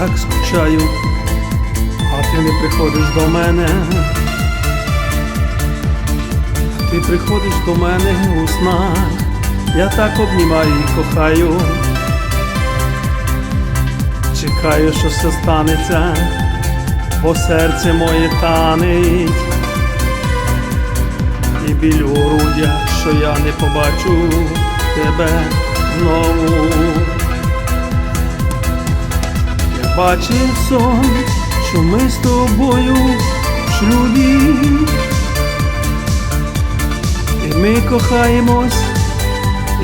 так скучаю, а ти не приходиш до мене. Ти приходиш до мене у снах, я так обнімаю і кохаю. Чекаю, що все станеться, бо серце моє танить, і біль у грудях, що я не побачу тебе знову. Бачив сон, що ми з тобою шлюбі, і ми кохаємось,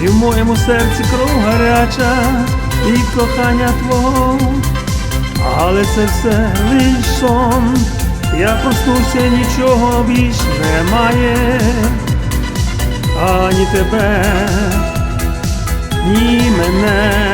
і в моєму серці кров гаряча, і кохання твого, але це все лиш сон. Я проснувся, нічого більш немає, ані тебе, ні мене.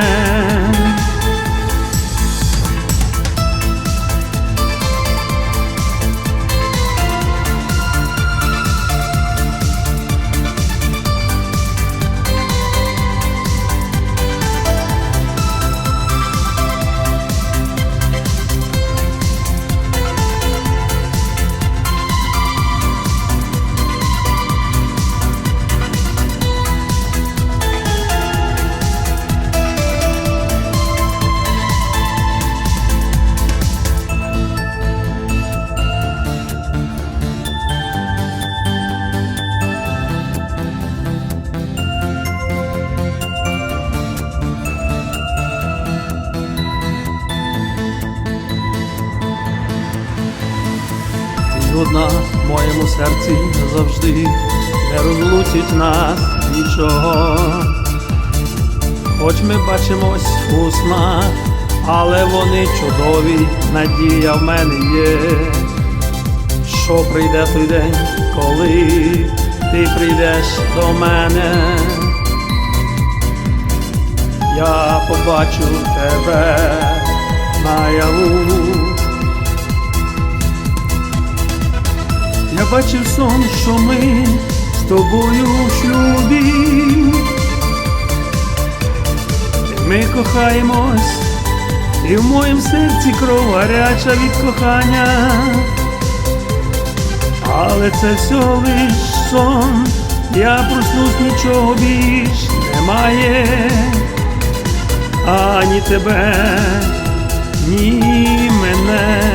Одна в моєму серці завжди не розлучить нас нічого. Хоч ми бачимось у снах, але вони чудові, надія в мене є. Що прийде той день, коли ти прийдеш до мене, я побачу тебе наяву. Бачив сон, що ми з тобою в шлюбі. Ми кохаємось, і в моїм серці кров гаряча від кохання. Але це все лиш сон, я проснусь, нічого більш немає, ані тебе, ні мене.